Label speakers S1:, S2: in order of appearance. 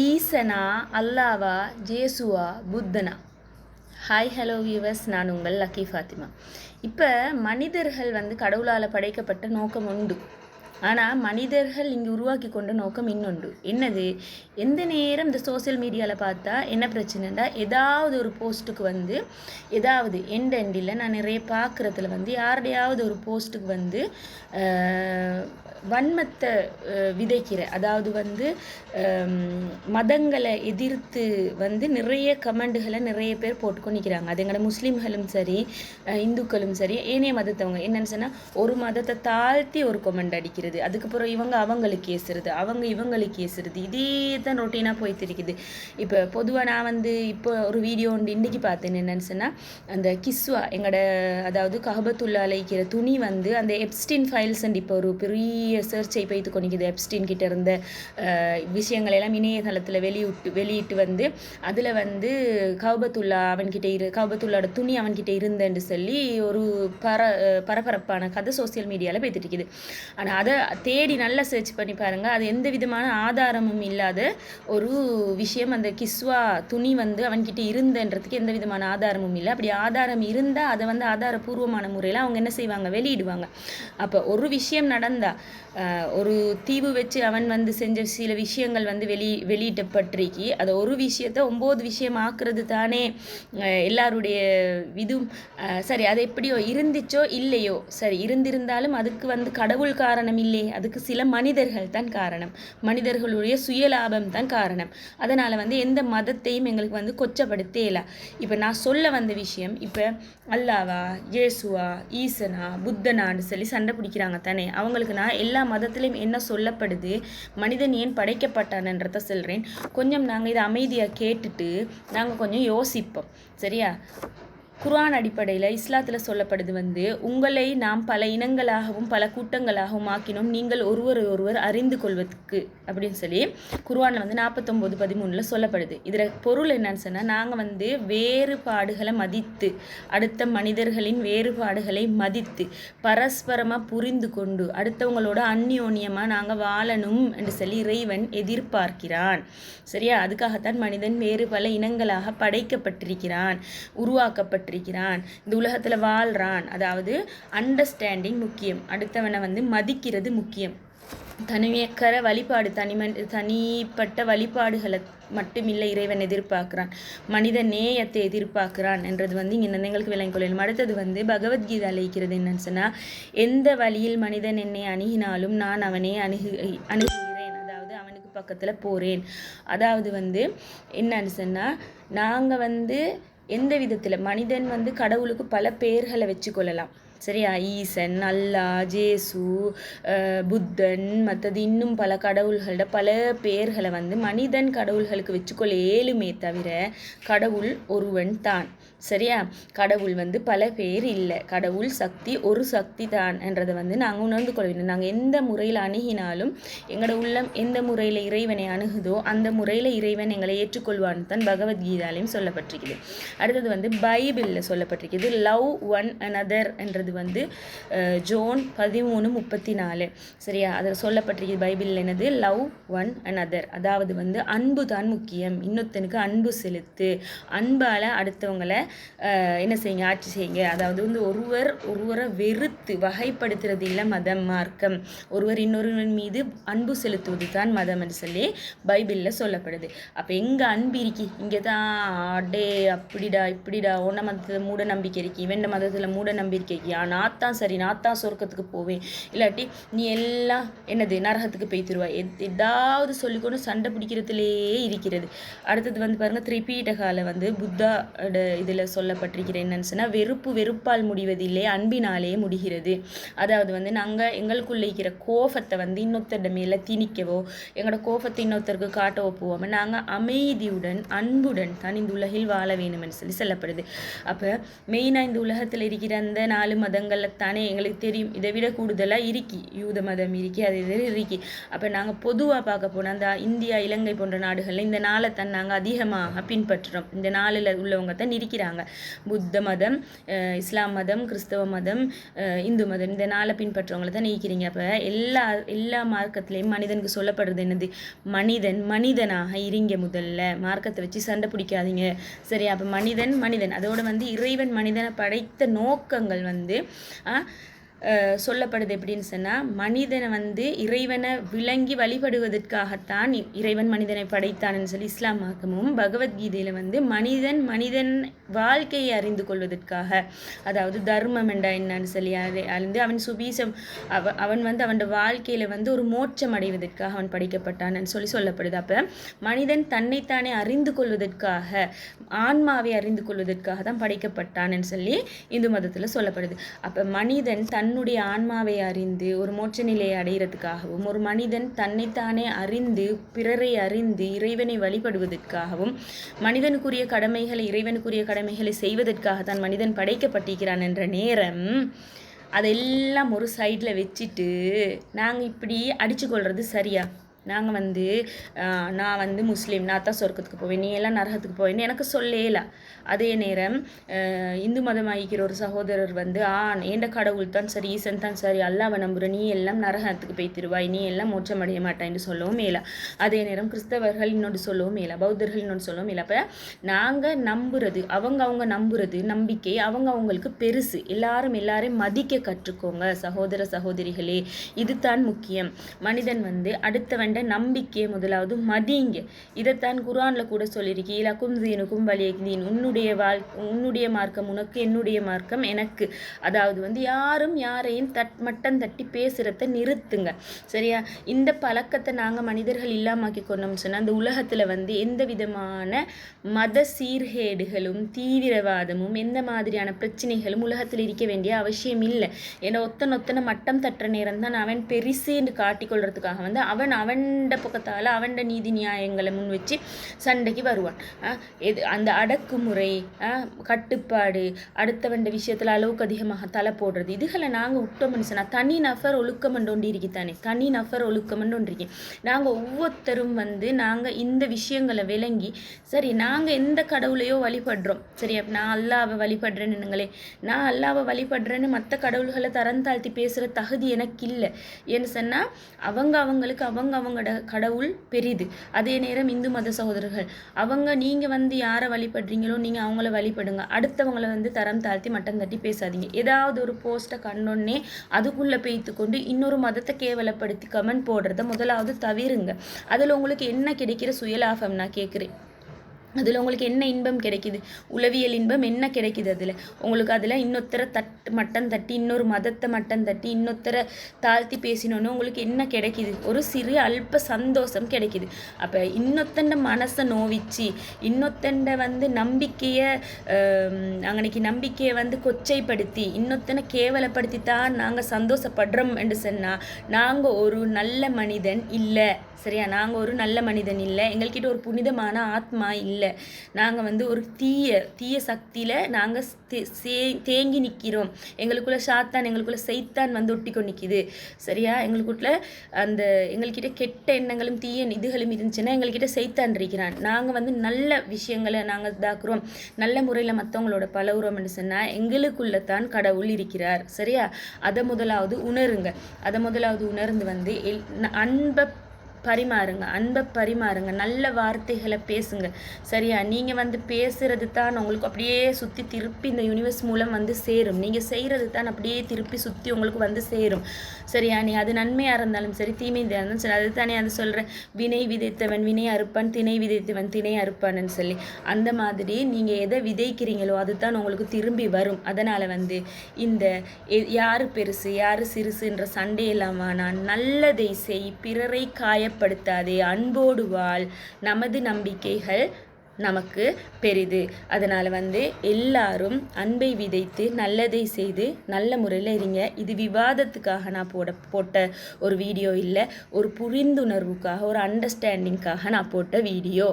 S1: ஈசனா அல்லாவா ஜேசுவா புத்தனா. ஹாய் ஹலோ வியூவர்ஸ் நான் உங்கள் லக்கி ஃபாத்திமா. இப்போ மனிதர்கள் வந்து கடவுளால் படைக்கப்பட்ட நோக்கம் உண்டு. ஆனால் மனிதர்கள் இங்கே உருவாக்கி கொண்ட நோக்கம் இன்னொன்று. என்னது? எந்த நேரம் இந்த சோஷியல் மீடியாவில் பார்த்தா என்ன பிரச்சனைடா ஏதாவது ஒரு போஸ்ட்டுக்கு வந்து ஏதாவது எண்ட் எண்டில் நான் நிறைய பார்க்குறதுல வந்து யாருடையாவது ஒரு போஸ்ட்டுக்கு வந்து வன்மத்தை விதைக்கிற அதாவது வந்து மதங்களை எதிர்த்து வந்து நிறைய கமெண்டுகளை நிறைய பேர் போட்டுக்கொண்டு நிற்கிறாங்க அது எங்களோட முஸ்லீம்களும் சரி இந்துக்களும் சரி ஏனைய மதத்தவங்க. என்னன்னு சொன்னால் ஒரு மதத்தை தாழ்த்தி ஒரு கமெண்ட் அடிக்கிறது அதுக்கப்புறம் இவங்க அவங்களுக்கு ஏசுறது அவங்க இவங்களுக்கு ஏசுறது இதே தான் ரொட்டீனாக போயிட்டு இருக்குது. இப்போ பொதுவாக நான் வந்து இப்போ ஒரு வீடியோ ஒன்று இன்றைக்கி பார்த்தேன். என்னன்னு சொன்னால் அந்த கிஸ்வா எங்களோட அதாவது கஹபத்துல்லா அழைக்கிற துணி வந்து அந்த எப்ஸ்டின் ஃபைல்ஸ் அண்ட் இப்போ ஒரு பெரிய சர்ச்சை பைத்து கொண்டிருக்குது. எப்ஸ்டின் கிட்ட இருந்த விஷயங்கள் எல்லாம் இணையதளத்தில் வெளியிட்டு வெளியிட்டு வந்து அதில் வந்து கௌபத்துல்லா அவன்கிட்ட இரு கௌபத்துல்லாட துணி அவன்கிட்ட இருந்தேன்னு சொல்லி ஒரு பர பரபரப்பான கதை சோசியல் மீடியாவில் பேத்துட்டு இருக்குது ஆனால் அதை தேடி நல்லா சர்ச் பண்ணி பாருங்கள் அது எந்த விதமான ஆதாரமும் இல்லாத ஒரு விஷயம். அந்த கிஸ்வா துணி வந்து அவன்கிட்ட இருந்தன்றதுக்கு எந்த விதமான ஆதாரமும் இல்லை. அப்படி ஆதாரம் இருந்தால் அதை வந்து ஆதாரபூர்வமான முறையில் அவங்க என்ன செய்வாங்க? வெளியிடுவாங்க. அப்போ ஒரு விஷயம் நடந்தால் ஒரு தீவு வச்சு அவன் வந்து செஞ்ச சில விஷயங்கள் வந்து வெளி வெளியிட்டப்பட்டிருக்கி அதை ஒரு விஷயத்த ஒம்பது விஷயம் ஆக்குறது தானே எல்லாருடைய இதுவும் சரி அது எப்படியோ இருந்துச்சோ இல்லையோ சரி இருந்திருந்தாலும் அதுக்கு வந்து கடவுள் காரணம் இல்லை. அதுக்கு சில மனிதர்கள் தான் காரணம். மனிதர்களுடைய சுயலாபம் தான் காரணம். அதனால் வந்து எந்த மதத்தையும் எங்களுக்கு வந்து கொச்சப்படுத்தேல இப்போ நான் சொல்ல வந்த விஷயம் இப்போ அல்லாவா இயேசுவா ஈசனா புத்தனான்னு சொல்லி சண்டை பிடிக்கிறாங்க தானே. அவங்களுக்கு நான் எல்லா மதத்திலையும் என்ன சொல்லப்படுது? மனிதன் ஏன் படைக்கப்பட்டானன்றத சொல்கிறேன் கொஞ்சம் நாங்கள் இதை அமைதியாக கேட்டுட்டு நாங்கள் கொஞ்சம் யோசிப்போம். சரியா? குர்ஆன் அடிப்படையில் இஸ்லாத்தில் சொல்லப்படுது வந்து உங்களை நாம் பல இனங்களாகவும் பல கூட்டங்களாகவும் ஆக்கினோம். நீங்கள் ஒருவரை ஒருவர் அறிந்து கொள்வதற்கு. அப்படின்னு சொல்லி குர்ஆனில் வந்து நாற்பத்தொம்போது பதிமூணில் சொல்லப்படுது. இதில் பொருள் என்னன்னு சொன்னால் நாங்கள் வந்து வேறுபாடுகளை மதித்து அடுத்த மனிதர்களின் வேறுபாடுகளை மதித்து பரஸ்பரமாக புரிந்து கொண்டு அடுத்தவங்களோட அந்யோன்யமாக நாங்கள் வாழணும் என்று சொல்லி இறைவன் எதிர்பார்க்கிறான். சரியா? அதுக்காகத்தான் மனிதன் வேறு பல இனங்களாக படைக்கப்பட்டிருக்கிறான் உருவாக்கப்பட்டு உருவாக்கப்பட்டிருக்கிறான் இந்த உலகத்தில் வாழ்கிறான் அதாவது அண்டர்ஸ்டாண்டிங் முக்கியம். அடுத்தவனை வந்து மதிக்கிறது முக்கியம். தனிமையக்கர வழிபாடு தனிமன் தனிப்பட்ட வழிபாடுகளை மட்டுமில்லை இறைவன் எதிர்பார்க்கிறான். மனித நேயத்தை எதிர்பார்க்கிறான் என்றது வந்து இங்கே எங்களுக்கு விளங்கிக் கொள்ளணும் அடுத்தது வந்து பகவத்கீதை அழைக்கிறது என்னன்னு சொன்னால் எந்த வழியில் மனிதன் என்னை அணுகினாலும் நான் அவனை அணுகு அணுகுகிறேன். அதாவது அவனுக்கு பக்கத்தில் போகிறேன் அதாவது வந்து என்னன்னு சொன்னால் நாங்கள் வந்து எந்த விதத்தில்? மனிதன் வந்து கடவுளுக்கு பல பெயர்களை வச்சுக்கொள்ளலாம். சரியா ஈசன் அல்லா ஜேசு புத்தன் மற்றது இன்னும் பல கடவுள்களோட பல பெயர்களை வந்து மனிதன் கடவுள்களுக்கு வச்சுக்கொள்ள ஏழுமே தவிர கடவுள் ஒருவன் தான். சரியா? கடவுள் வந்து பல பேர் இல்லை. கடவுள் சக்தி ஒரு சக்தி தான் என்றதை வந்து நாங்கள் உணர்ந்து கொள்ள வேண்டும். நாங்கள் எந்த முறையில் அணுகினாலும் எங்களோட உள்ளம் எந்த முறையில் இறைவனை அணுகுதோ அந்த முறையில் இறைவன் எங்களை ஏற்றுக்கொள்வான்னு தான் பகவத்கீதாலையும் சொல்லப்பட்டிருக்குது. அடுத்தது வந்து பைபிளில் சொல்லப்பட்டிருக்குது. லவ் ஒன் அனதர் என்றது வந்து ஜோன் பதிமூணு முப்பத்தி நாலு சரியா? அதில் சொல்லப்பட்டிருக்குது பைபிளில் என்னது? லவ் ஒன் அண்ட் அதர் அதாவது வந்து அன்பு தான் முக்கியம். இன்னொருத்தனுக்கு அன்பு செலுத்து. அன்பால் அடுத்தவங்களை என்ன செய்யுங்க? ஆட்சி செய்யுங்க. அதாவது வந்து ஒருவர் ஒருவரை வெறுத்து வகைப்படுத்துறது இல்லை மதம் மார்க்கம். ஒருவர் இன்னொருவன் மீது அன்பு செலுத்துவது தான் மதம் என்று சொல்லி பைபிளில் சொல்லப்படுது. அப்போ எங்கே அன்பு இருக்கி? இங்கே தான் அடே அப்படிடா இப்படிடா. உன்ன மதத்தில் மூட நம்பிக்கை இருக்கி. வெண்ட மதத்தில் மூட நம்பிக்கை இருக்கி. நான் நாத்தான் சரி நாத்தான் சொர்க்கத்துக்கு போவேன். இல்லாட்டி நீ எல்லாம் என்னது நரகத்துக்கு போய்த்துருவா எத் ஏதாவது சொல்லிக்கொண்டு சண்டை பிடிக்கிறதுலேயே இருக்கிறது. அடுத்தது வந்து பாருங்கள் திரிபீடகால வந்து புத்தா இதில் சொல்லப்பட்டிருக்கிற என்னன்னு சொன்னால் வெறுப்பு வெறுப்பால் முடிவதில்லை அன்பினாலே முடிகிறது. அதாவது வந்து நாங்கள் எங்களுக்குள்ளே இருக்கிற கோபத்தை வந்து இன்னொருத்தர் மேலே திணிக்கவோ எங்களோட கோபத்தை இன்னொருத்தருக்கு காட்டவோ போவோம் நாங்கள் அமைதியுடன் அன்புடன் தான் இந்த உலகில் வாழ வேணும்னு சொல்லி சொல்லப்படுது. அப்போ மெயினாக இந்த உலகத்தில் இருக்கிற அந்த நாலு மத மதங்களில் தானே எங்களுக்கு தெரியும். இதை விட கூடுதலாக இருக்கி. யூத மதம் இருக்கி அது இது இருக்கி. அப்போ நாங்கள் பொதுவாக பார்க்க போனால் அந்த இந்தியா இலங்கை போன்ற நாடுகளில் இந்த நாளை தான் நாங்கள் அதிகமாக பின்பற்றுறோம். இந்த நாளில் உள்ளவங்க தான் இருக்கிறாங்க. புத்த மதம் இஸ்லாம் மதம் கிறிஸ்தவ மதம் இந்து மதம் இந்த நாளை பின்பற்றவங்களை தான் நீக்கிறீங்க. அப்போ எல்லா எல்லா மார்க்கத்துலேயும் மனிதனுக்கு சொல்லப்படுறது என்னது? மனிதன் மனிதனாக இருங்க முதல்ல. மார்க்கத்தை வச்சு சண்டை பிடிக்காதீங்க. சரி அப்போ மனிதன் மனிதன். அதோடு வந்து இறைவன் மனிதனை படைத்த நோக்கங்கள் வந்து entender? Ah, சொல்லப்படுது எப்படின்னு சொன்னால் மனிதனை வந்து இறைவனை விளங்கி வழிபடுவதற்காகத்தான் இறைவன் மனிதனை படைத்தான்னு சொல்லி இஸ்லாம் மார்க்கமும் பகவத்கீதையில் வந்து மனிதன் மனிதன் வாழ்க்கையை அறிந்து கொள்வதற்காக அதாவது தர்மம் என்றா என்னன்னு சொல்லி அறிந்து அவன் சுபீசம் அவ அவன் வந்து அவன் வாழ்க்கையில் வந்து ஒரு மோட்சம் அடைவதற்காக அவன் படைக்கப்பட்டான்னு சொல்லி சொல்லப்படுது. அப்போ மனிதன் தன்னைத்தானே அறிந்து கொள்வதற்காக ஆன்மாவை அறிந்து கொள்வதற்காக தான் படைக்கப்பட்டான்னு சொல்லி இந்து மதத்தில் சொல்லப்படுது. அப்போ மனிதன் தன் தன்னுடைய ஆன்மாவை அறிந்து ஒரு மோட்ச நிலையை அடைகிறதுக்காகவும் ஒரு மனிதன் தன்னைத்தானே அறிந்து பிறரை அறிந்து இறைவனை வழிபடுவதற்காகவும் மனிதனுக்குரிய கடமைகளை இறைவனுக்குரிய கடமைகளை செய்வதற்காக தான் மனிதன் படைக்கப்பட்டிருக்கிறான் என்ற நேரம் அதெல்லாம் ஒரு சைடில் வச்சுட்டு நாங்கள் இப்படி அடித்து கொள்வது சரியா? நாங்கள் வந்து நான் வந்து முஸ்லீம் நான் தான் சொர்க்கத்துக்கு போவேன். நீ எல்லாம் நரகத்துக்கு போவேன்னு எனக்கு சொல்லேல. அதே நேரம் இந்து மதம் ஆகிக்கிற ஒரு சகோதரர் வந்து ஆ ஏண்ட கடவுள் தான் சரி ஈசன் தான் சரி அல்லாவை நம்புற நீ எல்லாம் நரகத்துக்கு போய் திருவாய் நீ எல்லாம் மோட்சம் அடைய மாட்டான்னு சொல்லவும் இல்லை. அதே நேரம் கிறிஸ்தவர்கள் இன்னொன்று சொல்லவும் இல்லை பௌத்தர்கள் இன்னொன்று சொல்லவும் இல்லை. அப்போ நாங்கள் நம்புறது அவங்க அவங்க நம்புறது நம்பிக்கை அவங்க அவங்களுக்கு பெருசு. எல்லாரும் எல்லாரையும் மதிக்க கற்றுக்கோங்க சகோதர சகோதரிகளே. இதுதான் முக்கியம். மனிதன் வந்து அடுத்தவன் கண்ட நம்பிக்கையை முதலாவது மதிங்க இதைத்தான் குரானில் கூட சொல்லியிருக்கி. இலக்கும் தீனுக்கும் வலியதீன் உன்னுடைய வாழ் உன்னுடைய மார்க்கம் உனக்கு என்னுடைய மார்க்கம் எனக்கு. அதாவது வந்து யாரும் யாரையும் தட் மட்டம் தட்டி பேசுகிறத நிறுத்துங்க. சரியா? இந்த பழக்கத்தை நாங்கள் மனிதர்கள் இல்லாமாக்கி கொண்டோம்னு சொன்னால் அந்த உலகத்தில் வந்து எந்த விதமான மத சீர்கேடுகளும் தீவிரவாதமும் எந்த மாதிரியான பிரச்சனைகளும் உலகத்தில் இருக்க வேண்டிய அவசியம் இல்லை. ஏன்னா ஒத்தனை ஒத்தனை மட்டம் தட்டுற நேரம் தான் அவன் பெரிசுன்னு காட்டிக்கொள்றதுக்காக வந்து அவன் அவன் அவண்ட பக்கத்தால் அவண்ட நீதி நியாயங்களை முன் வச்சு சண்டைக்கு வருவான். எது அந்த அடக்குமுறை கட்டுப்பாடு அடுத்தவண்ட விஷயத்தில் அளவுக்கு அதிகமாக தலை போடுறது இதுகளை நாங்கள் விட்ட மனுஷனா தனி நஃபர் ஒழுக்கம் ஒன்று தானே தனி நஃபர் ஒழுக்கம் ஒன்று நாங்கள் ஒவ்வொருத்தரும் வந்து நாங்கள் இந்த விஷயங்களை விளங்கி சரி நாங்கள் எந்த கடவுளையோ வழிபடுறோம். சரி அப்போ நான் அல்லாவை வழிபடுறேன்னுங்களே நான் அல்லாவை வழிபடுறேன்னு மற்ற கடவுள்களை தரம் தாழ்த்தி பேசுகிற தகுதி எனக்கு இல்லை ஏன்னு சொன்னால் அவங்க அவங்களுக்கு அவங்க அவங்க அவங்களோட கடவுள் பெரிது. அதே நேரம் இந்து மத சகோதரர்கள். அவங்க நீங்கள் வந்து யாரை வழிபடுறீங்களோ நீங்கள் அவங்கள வழிபடுங்க. அடுத்தவங்கள வந்து தரம் தாழ்த்தி மட்டம் தட்டி பேசாதீங்க. ஏதாவது ஒரு போஸ்ட்டை கண்டோன்னே அதுக்குள்ளே பெய்த்து கொண்டு இன்னொரு மதத்தை கேவலப்படுத்தி கமெண்ட் போடுறத முதலாவது தவிருங்க. அதில் உங்களுக்கு என்ன கிடைக்கிற சுயலாபம் நான் கேட்குறேன். அதில் உங்களுக்கு என்ன இன்பம் கிடைக்குது? உளவியல் இன்பம் என்ன கிடைக்குது அதில்? உங்களுக்கு அதில் இன்னொருத்தரை தட் மட்டம் தட்டி இன்னொரு மதத்தை மட்டம் தட்டி இன்னொருத்தரை தாழ்த்தி பேசினோன்னு உங்களுக்கு என்ன கிடைக்குது? ஒரு சிறு அல்ப சந்தோஷம் கிடைக்குது. அப்போ இன்னொத்தண்ட மனசை நோவிச்சு இன்னொத்தண்ட வந்து நம்பிக்கையை அங்கனைக்கு நம்பிக்கையை வந்து கொச்சைப்படுத்தி இன்னொத்தனை கேவலப்படுத்தி தான் நாங்கள் சந்தோஷப்படுறோம் என்று சொன்னால் நாங்கள் ஒரு நல்ல மனிதன் இல்லை. சரியா? நாங்கள் ஒரு நல்ல மனிதன் இல்லை. எங்கள்கிட்ட ஒரு புனிதமான ஆத்மா இல்லை. நாங்கள் வந்து ஒரு தீய தீய சக்தியில் நாங்கள் தேங்கி நிற்கிறோம் எங்களுக்குள்ள சாத்தான் எங்களுக்குள்ள சைத்தான் வந்து ஒட்டி கொண்டு நிற்கிது சரியா? எங்களுக்குள்ள அந்த எங்கள்கிட்ட கெட்ட எண்ணங்களும் தீய இதுகளும் இருந்துச்சுன்னா எங்கள்கிட்ட சைத்தான் இருக்கிறான். நாங்கள் வந்து நல்ல விஷயங்களை நாங்கள் இதாக்குறோம். நல்ல முறையில் மற்றவங்களோட பழகுறோம்னு சொன்னால் எங்களுக்குள்ள தான் கடவுள் இருக்கிறார். சரியா? அதை முதலாவது உணருங்க. அதை முதலாவது உணர்ந்து வந்து அன்பை பரிமாறுங்க அன்பை பரிமாறுங்க நல்ல வார்த்தைகளை பேசுங்க. சரியா? நீங்கள் வந்து பேசுகிறது தான் உங்களுக்கு அப்படியே சுற்றி திருப்பி இந்த யூனிவர்ஸ் மூலம் வந்து சேரும். நீங்கள் செய்கிறது தான் அப்படியே திருப்பி சுற்றி உங்களுக்கு வந்து சேரும். சரியா? நீ அது நன்மையாக இருந்தாலும் சரி தீமையாக இருந்தாலும் சரி அது தானே அது சொல்கிறேன் வினை விதைத்தவன் வினை அறுப்பான் திணை விதைத்தவன் திணை அறுப்பான்னு சொல்லி. அந்த மாதிரி நீங்கள் எதை விதைக்கிறீங்களோ அதுதான் உங்களுக்கு திரும்பி வரும். அதனால் வந்து இந்த யார் பெருசு யார் சிறுசுன்ற சண்டையெல்லாம் நான் நல்லதை செய் பிறரை காய காயப்படுத்தாதே அன்போடு வாழ். நமது நம்பிக்கைகள் நமக்கு பெரிது. அதனால் வந்து எல்லாரும் அன்பை விதைத்து நல்லதை செய்து நல்ல முறையில் இருங்க. இது விவாதத்துக்காக நான் போட போட்ட ஒரு வீடியோ இல்லை ஒரு புரிந்துணர்வுக்காக ஒரு அண்டர்ஸ்டாண்டிங்காக நான் போட்ட வீடியோ.